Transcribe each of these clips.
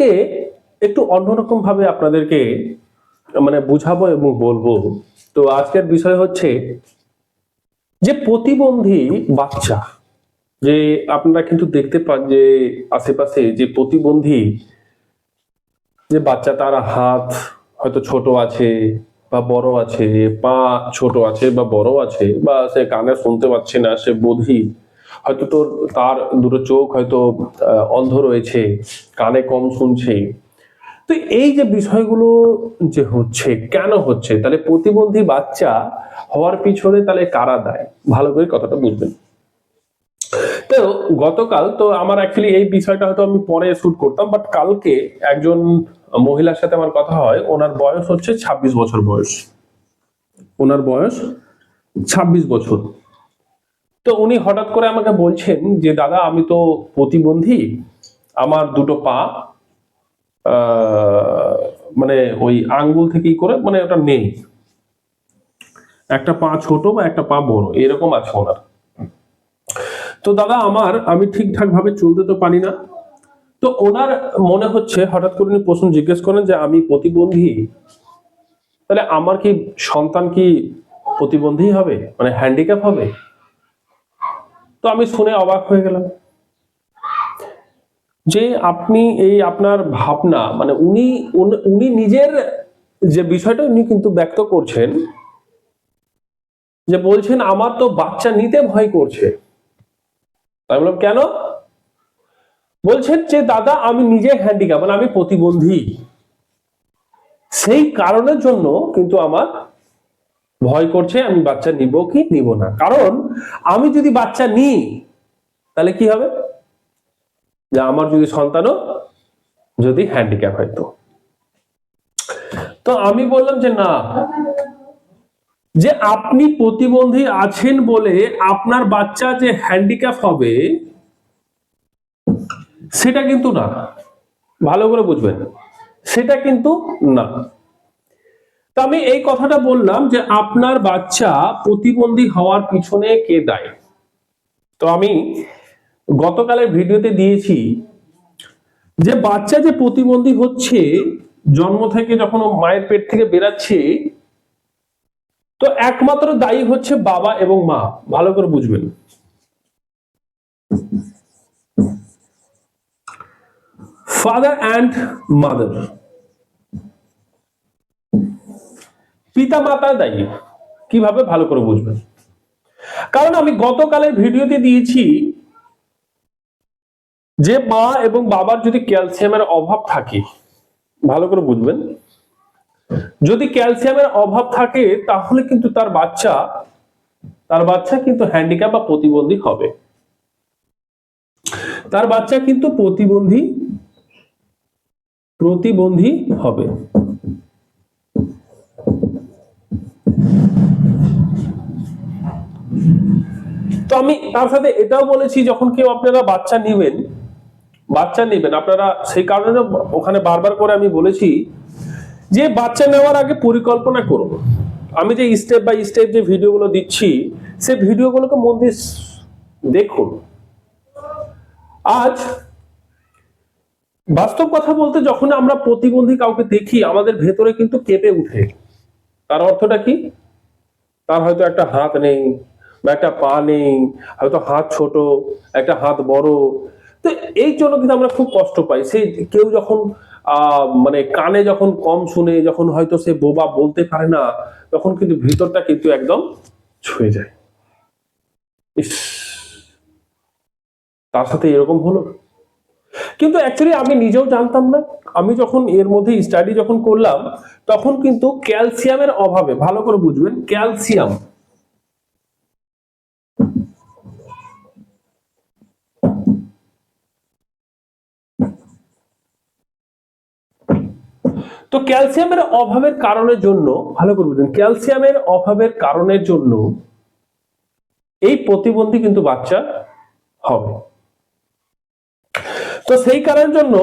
আজকে একটু অন্যরকম ভাবে আপনাদেরকে মানে বুঝাবো এবং বলব। তো আজকের বিষয় হচ্ছে যে প্রতিবন্ধী বাচ্চা, যে আপনারা কিন্তু দেখতে পান যে আশেপাশে যে প্রতিবন্ধী যে বাচ্চা, তার হাত হয়তো ছোট আছে বা বড় আছে, পা ছোট আছে বা বড় আছে, বা সে কানে শুনতে পাচ্ছে না, সে বধির হয়তো তোর তার দুটো চোখ হয়তো অন্ধ রয়েছে, কানে কম শুনছে। তো এই যে বিষয়গুলো যে হচ্ছে, কেন হচ্ছে? তাহলে প্রতিবন্ধী বাচ্চা হওয়ার পিছনে তাহলে কারা দেয়? ভালো করে কথাটা বুঝবেন। তো গতকাল তো আমার অ্যাকচুয়ালি এই বিষয়টা হয়তো আমি পরে শুট করতাম বাট কালকে একজন মহিলার সাথে আমার কথা হয়, ওনার বয়স হচ্ছে ২৬ বছর বয়স। ওনার বয়স ২৬ বছর। তো উনি হঠাৎ করে আমাকে বলছেন যে, দাদা, আমি তো প্রতিবন্ধী, আমার দুটো পা মানে ওই আঙ্গুল থেকেই করে মানে ওটা নেই। একটা পা ছোট বা একটা পা বড়, এরকম আছে ওনার। তো দাদা, আমার, আমি ঠিকঠাক ভাবে চলতে তো পারি না। তো ওনার মনে হচ্ছে, হঠাৎ করে উনি প্রশ্ন জিজ্ঞেস করেন যে, আমি প্রতিবন্ধী, তাহলে আমার কি সন্তান কি প্রতিবন্ধী হবে? মানে হ্যান্ডিক্যাপ হবে? তো আমি শুনে অবাক হয়ে গেলাম যে আপনি এই আপনার ভাবনা মানে উনি, উনি- নিজের যে বিষয়টা উনি কিন্তু ব্যক্ত করছেন যে বলছেন, আমার তো বাচ্চা নিতে ভয় করছে। আমি বললাম, কেন? বলছেন যে, দাদা, আমি নিজে হ্যান্ডিক্যাপ মানে আমি প্রতিবন্ধী। সেই কারণের জন্য কিন্তু আমার ভয় করছে, আমি বাচ্চা নিব কি নিব না? কারণ আমি যদি বাচ্চা নিই, তাহলে কি হবে? যে আমার যদি সন্তানও যদি হ্যান্ডিক্যাপ হয়তো তো। আমি বললাম যে না, যে আপনি প্রতিবন্ধী আছেন বলে আপনার বাচ্চা যে হ্যান্ডিক্যাপ হবে, সেটা কিন্তু না। ভালো করে বুঝবেন। সেটা কিন্তু না। তো আমি এই কথাটা বললাম যে আপনার বাচ্চা প্রতিবন্ধী হওয়ার পিছনে কে দায়? তো আমি গতকালের ভিডিওতে দিয়েছি যে বাচ্চা যে প্রতিবন্ধী হচ্ছে, জন্ম থেকে যখন মায়ের পেট থেকে বেরাচ্ছে, তো একমাত্র দায়ী হচ্ছে বাবা এবং মা। ভালো করে বুঝবেন। ফাদার অ্যান্ড মাদার পিতা মাতা দায়ী। কীভাবে ভালো করে বুঝবেন? কারণ আমি গতকালের ভিডিওতে দিয়েছি যে মা এবং বাবার যদি ক্যালসিয়ামের অভাব থাকে, ভালো করে বুঝবেন, যদি ক্যালসিয়ামের অভাব থাকে, তাহলে কিন্তু তার বাচ্চা তার বাচ্চা কিন্তু হ্যান্ডিক্যাপ বা প্রতিবন্ধী হবে। তার বাচ্চা কিন্তু প্রতিবন্ধী প্রতিবন্ধী হবে। তো আমি তার সাথে এটাও বলেছি, যখন কেউ আপনারা বাচ্চা নেবেন বাচ্চা নেবেন, আপনারা সেই কারণে ওখানে বারবার করে আমি বলেছি যে বাচ্চা নেওয়ার আগে পরিকল্পনা করুন। আমি যে স্টেপ বাই স্টেপ যে ভিডিওগুলো দিচ্ছি সেই ভিডিওগুলোকে মন দিয়ে দেখুন। আজ বাস্তব কথা বলতে যখন আমরা প্রতিবন্ধী কাউকে দেখি, আমাদের ভেতরে কিন্তু কেঁপে উঠে। তার অর্থটা কি? তার হয়তো একটা হাত নেই বা একটা পা নেই, হয়তো হাত ছোট, একটা হাত বড়। তো এই জন্য কিন্তু আমরা খুব কষ্ট পাই। সেই কেউ যখন মানে কানে যখন কম শুনে, যখন হয়তো সে বোবা বলতে পারে না, তখন কিন্তু ভিতরটা কিন্তু একদম ছুঁয়ে যায়। ইস, তার সাথে এরকম হলো? কিন্তু অ্যাকচুয়ালি আমি নিজেও জানতাম না। আমি যখন এর মধ্যে স্টাডি যখন করলাম, তখন কিন্তু ক্যালসিয়ামের অভাবে, ভালো করে বুঝবেন ক্যালসিয়াম তো ক্যালসিয়ামের অভাবের কারণের জন্য, ভালো করে বুঝবেন ক্যালসিয়ামের অভাবের কারণের জন্য এই প্রতিবন্ধী কিন্তু বাচ্চা হবে। তো সেই কারণের জন্য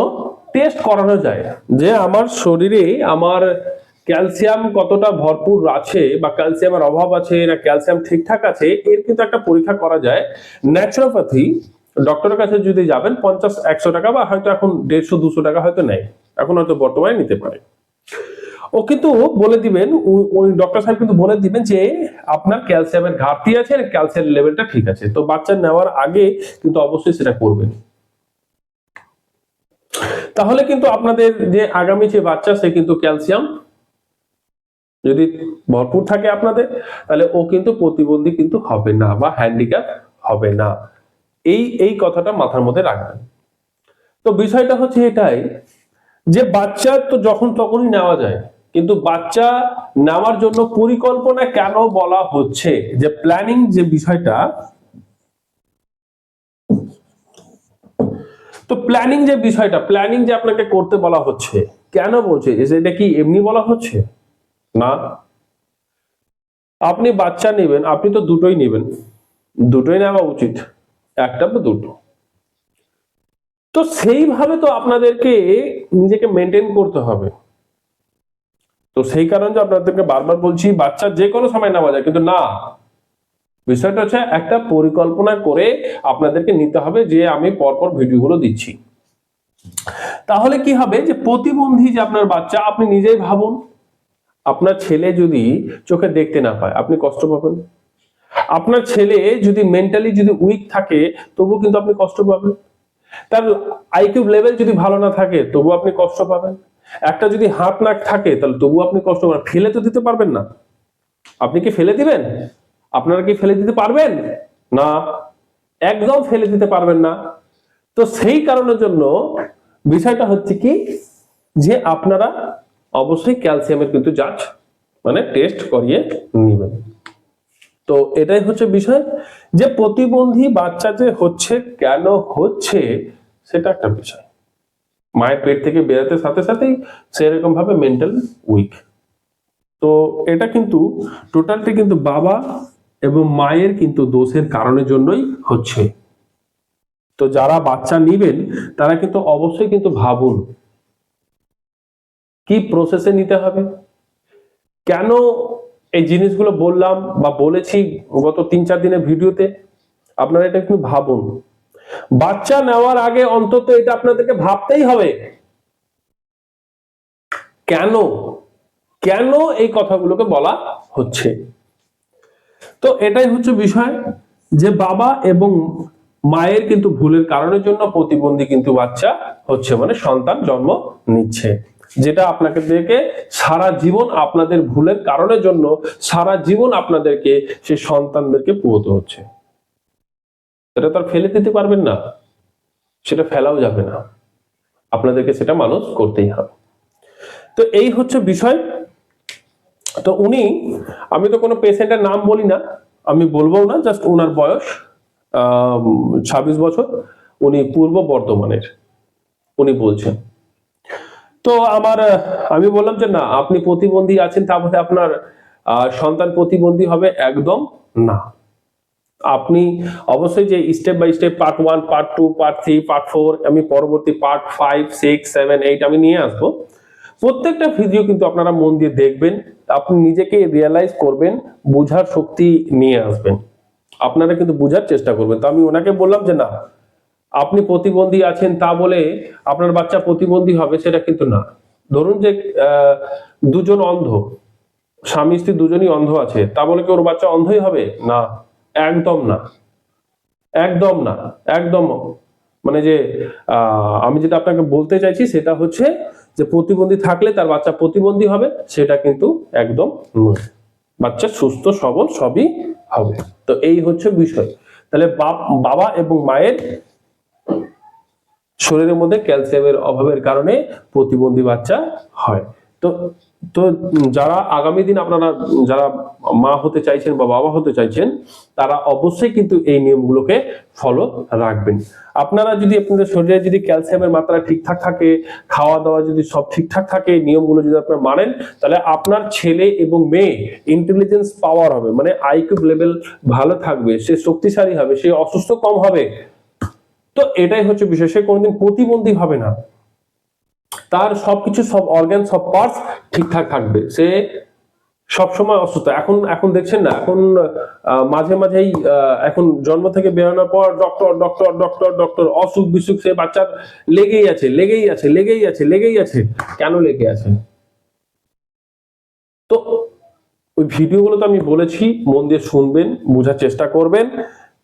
টেস্ট করানো যায় যে আমার শরীরে আমার ক্যালসিয়াম কতটা ভরপুর আছে বা ক্যালসিয়ামের অভাব আছে না ক্যালসিয়াম ঠিকঠাক আছে, এর কিন্তু একটা পরীক্ষা করা যায়। ন্যাচুরোপ্যাথি ডক্টরের কাছে যদি যাবেন, পঞ্চাশ, একশো টাকা বা হয়তো এখন দেড়শো, দুশো টাকা হয়তো নেয়। এখন হয়তো বর্তমানে নিতে পারে। ও কিন্তু বলে দিবেন ওই ডক্টর সাহেব কিন্তু বলে দিবেন যে আপনার ক্যালসিয়ামের ঘাটতি আছে আর ক্যালসিয়াম লেভেলটা ঠিক আছে। তো বাচ্চা নেওয়ার আগে কিন্তু অবশ্যই সেটা করবেন। তাহলে কিন্তু আপনাদের যে আগামী যে বাচ্চা, সে কিন্তু ক্যালসিয়াম যদি ভরপুর থাকে আপনাদের, তাহলে ও কিন্তু প্রতিবন্ধী কিন্তু হবে না বা হ্যান্ডিক্যাপ হবে না। এই এই কথাটা মাথার মধ্যে রাখবেন। তো বিষয়টা হচ্ছে এটাই যে বাচ্চা তো যখন তখনই নেওয়া যায়, কিন্তু বাচ্চা নেওয়ার জন্য পরিকল্পনা কেন বলা হচ্ছে? যে প্ল্যানিং যে বিষয়টা, তো প্ল্যানিং যে বিষয়টা প্ল্যানিং যে আপনাকে করতে বলা হচ্ছে, কেন বলছে? এটা কি এমনি বলা হচ্ছে? না। আপনি বাচ্চা নেবেন, আপনি তো দুটোই নেবেন। দুটোই নেওয়া উচিত। একটা বা দুটো। তো সেইভাবে তো আপনাদেরকে নিজেকে মেনটেন করতে হবে। তো সেই কারণে আপনাদেরকে বারবার বলছি, বাচ্চা যে কোনো সময় নেওয়া যায় কিন্তু না, বিষয়টা হচ্ছে একটা পরিকল্পনা করে আপনাদেরকে নিতে হবে যে আমি পরপর ভিডিওগুলো দিচ্ছি। তাহলে কি হবে যে প্রতিবন্ধী যে আপনার বাচ্চা, আপনি নিজেই ভাবুন, আপনার ছেলে যদি চোখে দেখতে না পায়, আপনি কষ্ট পাবেন। আপনার ছেলে যদি মেন্টালি যদি উইক থাকে তবু কিন্তু আপনি কষ্ট পাবেন। তার আইকিউ লেভেল যদি ভালো না থাকে তবু আপনি কষ্ট পাবেন। একটা যদি হাত নাক থাকে, তাহলে তবু আপনি কষ্ট পাবেন। ফেলে তো দিতে পারবেন না। আপনি কি ফেলে দিবেন? আপনারা কি ফেলে দিতে পারবেন? না। একদম ফেলে দিতে পারবেন না। তো সেই কারণের জন্য বিষয়টা হচ্ছে কি, যে আপনারা অবশ্যই ক্যালসিয়ামের কিন্তু যাচ মানে টেস্ট করিয়ে নেবেন। তো এটাই হচ্ছে বিষয় যে প্রতিবন্ধী বাচ্চা যে হচ্ছে, কেন হচ্ছে, সেটা একটা বিষয়। মায়ের পেট থেকে বেরোতে সাথে সাথেই সেরকম ভাবে মেন্টাল উইক তো এটা কিন্তু টোটালটি কিন্তু বাবা এবং মায়ের কিন্তু দোষের কারণের জন্যই হচ্ছে। তো যারা বাচ্চা নিবেন, তারা কিন্তু অবশ্যই কিন্তু ভাবুন, কি প্রসেসে নিতে হবে? কেন এই জিনিসগুলো বললাম বা বলেছি গত তিন চার দিনের ভিডিওতে, আপনারা এটা একটু ভাবুন। বাচ্চা নেওয়ার আগে অন্তত এটা আপনাদেরকে ভাবতেই হবে। কেন? কেন এই কথাগুলোকে বলা হচ্ছে? তো এটাই হচ্ছে বিষয় যে বাবা এবং মায়ের কিন্তু ভুলের কারণের জন্য প্রতিবন্ধী কিন্তু বাচ্চা হচ্ছে মানে সন্তান জন্ম নিচ্ছে। যেটা আপনাকে দেখে সারা জীবন আপনাদের ভুলের কারণের জন্য সারা জীবন আপনাদেরকে সেই সন্তানদেরকে পুহতে হচ্ছে। এটা তো আর ফেলে দিতে পারবেন না। সেটা ফেলাও যাবে না। আপনাদেরকে সেটা মানুষ করতেই হবে। তো এই হচ্ছে বিষয়। তো উনি, আমি তো কোনো পেশেন্টের নাম বলি না, আমি বলব না, জাস্ট ওনার বয়স, আহ ছাব্বিশ বছর। উনি পূর্ব বর্ধমানের। উনি বলছেন। তো আমার আমি বললাম যে না, আপনি প্রতিবন্ধী আছেন তারপরে আপনার সন্তান প্রতিবন্ধী হবে একদম না। আপনি অবশ্যই যে step by step part one part two part three part four আমি পরবর্তী part five six seven eight আমি নিয়ে আসব। প্রত্যেকটা ভিডিও কিন্তু আপনারা মন দিয়ে দেখবেন, আপনি নিজেকে রিয়েলাইজ করবেন, বোঝার শক্তি নিয়ে আসবেন। আপনারা কিন্তু বোঝার চেষ্টা করবেন। তো আমি ওনাকে বললাম যে না আপনি প্রতিবন্ধী আছেন তা বলে আপনার বাচ্চা প্রতিবন্ধী হবে সেটা কিন্তু না। ধরুন যে দুজন অন্ধ, স্বামী স্ত্রী দুজনই অন্ধ আছে, তা বলে কি ওর বাচ্চা অন্ধই হবে? না, একদম না। একদম না, একদম। মানে যে আমি যেটা আপনাকে বলতে চাইছি সেটা হচ্ছে যে, প্রতিবন্ধী থাকলে তার বাচ্চা প্রতিবন্ধী হবে, সেটা কিন্তু একদম নয়। বাচ্চা সুস্থ, সবল, সবই হবে। তো এই হচ্ছে বিষয়। তাহলে বাবা এবং মায়ের শরীরের মধ্যে ক্যালসিয়ামের অভাবের কারণে প্রতিবন্ধী বাচ্চা হয়। তো তো যারা আগামী দিন আপনারা, যারা মা হতে চাইছেন বা বাবা হতে চাইছেন, তারা অবশ্যই কিন্তু এই নিয়মগুলোকে ফলো রাখবেন। আপনারা যদি আপনাদের শরীরে যদি ক্যালসিয়ামের মাত্রা ঠিকঠাক থাকে খাওয়া দাওয়া যদি সব ঠিকঠাক থাকে, নিয়মগুলো যদি আপনারা মানেন, তাহলে আপনার ছেলে এবং মেয়ে ইন্টেলিজেন্স পাওয়ার হবে। মানে আইকিউ লেভেল ভালো থাকবে, সে শক্তিশালী হবে, সে অসুস্থ কম হবে। তো এটাই হচ্ছে বিষয়, সে কোনোদিন প্রতিবন্ধী হবে না। তার সবকিছু, সব অর্গান সব পার্টস ঠিকঠাক থাকবে। সে সবসময় অসুস্থ। এখন এখন দেখছেন না, এখন মাঝে মাঝেই এখন জন্ম থেকে বেরোনোর পর ডক্টর ডক্টর ডক্টর ডক্টর অসুখ বিসুখ সে বাচ্চার লেগেই আছে লেগেই আছে লেগেই আছে লেগেই আছে। কেন লেগে আছে? তো ওই ভিডিওগুলো তো আমি বলেছি, মন দিয়ে শুনবেন, বোঝার চেষ্টা করবেন।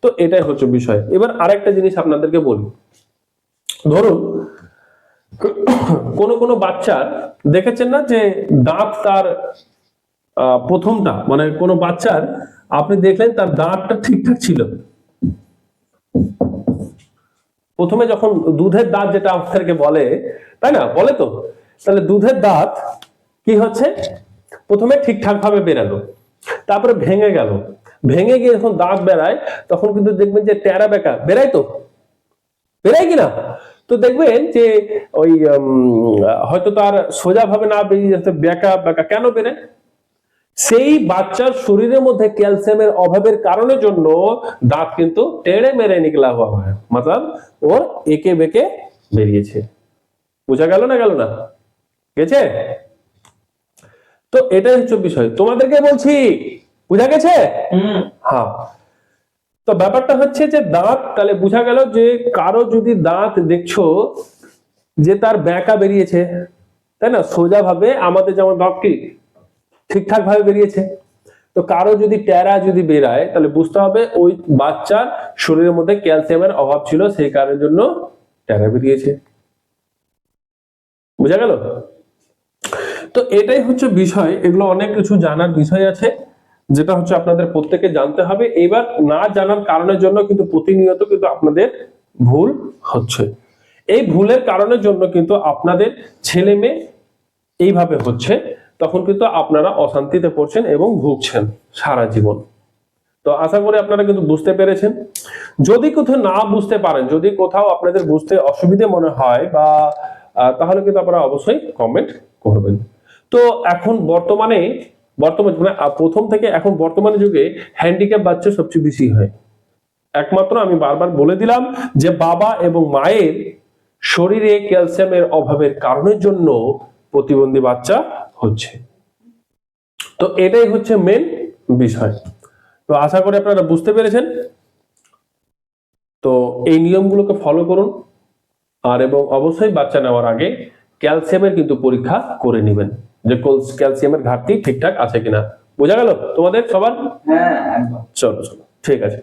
তো এটাই হচ্ছে বিষয়। এবার আরেকটা জিনিস আপনাদেরকে বলি। ধরুন, কোন কোন বাচ্চার দেখেছেন না যে দাঁত তার প্রথমটা মানে কোন বাচ্চার আপনি দেখলেন তার দাঁতটা ঠিকঠাক ছিল? প্রথমে যখন দুধের দাঁত যেটা আমাদেরকে বলে, তাই না? বলে তো? তাহলে দুধের দাঁত কি হচ্ছে? প্রথমে ঠিকঠাক ভাবে বেরালো, তারপরে ভেঙে গেল। ভেঙে গিয়ে যখন দাঁত বেরায় তখন কিন্তু দেখবেন যে টেরা বেকা। বেরায় তো? বেরায় কিনা? তো দেখবেন যে ওই হয়তো তার সোজা ভাবে না বেরিয়ে বেকা বেকা। কেন বেড়ে সেই বাচ্চার শরীরের মধ্যে ক্যালসিয়ামের অভাবের কারণের জন্য দাঁত কিন্তু টেড়ে মেরে নিকলা হওয়া হয়। মতলব ওর একে বেঁকে বেরিয়েছে। বোঝা গেল না গেল না? গেছে? তো এটাই হচ্ছে বিষয়। তোমাদেরকে বলছি বুঝা গেছে? হ্যাঁ। তো ব্যাপারটা হচ্ছে যে দাঁত তাহলে বোঝা গেল যে কারও যদি দাঁত দেখছ যে তার ব্যাকা বেরিয়েছে তাই না? সোজা ভাবে আমাদের যেমন দাঁত কি ঠিকঠাক ভাবে বেরিয়েছে। তো কারও যদি ট্যারা যদি বেরায় তাহলে বুঝতে হবে ওই বাচ্চার শরীরের মধ্যে ক্যালসিয়ামের অভাব ছিল সেই কারণের জন্য ট্যারা বেরিয়েছে। বোঝা গেল? তো এটাই হচ্ছে বিষয় এগুলো অনেক কিছু জানার বিষয় আছে। যেটা হচ্ছে আপনাদের প্রত্যেকে জানতে হবে। এবার না জানার কারণের জন্য কিন্তু প্রতিনিয়ত কিন্তু আপনাদের ভুল হচ্ছে। এই ভুলের কারণের জন্য কিন্তু আপনাদের ছেলে মেয়ে এইভাবে হচ্ছে, তখন কিন্তু আপনারা অশান্তিতে পড়ছেন এবং ভুগছেন সারা জীবন। তো আশা করি আপনারা কিন্তু বুঝতে পেরেছেন। যদি কোথাও না বুঝতে পারেন, যদি কোথাও আপনাদের বুঝতে অসুবিধে মনে হয় বা তাহলে কিন্তু আপনারা অবশ্যই কমেন্ট করবেন। তো এখন বর্তমানে বর্তমানে মানে প্রথম থেকে এখন বর্তমানে যুগে হ্যান্ডিক্যাপ বাচ্চা সবচেয়ে বেশি হয়। একমাত্র আমি বারবার বলে দিলাম যে, বাবা এবং মায়ের শরীরে ক্যালসিয়ামের অভাবের কারণের জন্য প্রতিবন্ধী বাচ্চা হচ্ছে। তো এটাই হচ্ছে মেন বিষয়। তো আশা করি আপনারা বুঝতে পেরেছেন। তো এই নিয়মগুলোকে ফলো করুন। আর এবং অবশ্যই বাচ্চা নেওয়ার আগে ক্যালসিয়ামের কিন্তু পরীক্ষা করে নেবেন। যে ক্যালসিয়ামের ঘাটতি ঠিকঠাক আছে কিনা। বোঝা গেল তোমাদের সবার? হ্যাঁ চলো চলো। ঠিক আছে।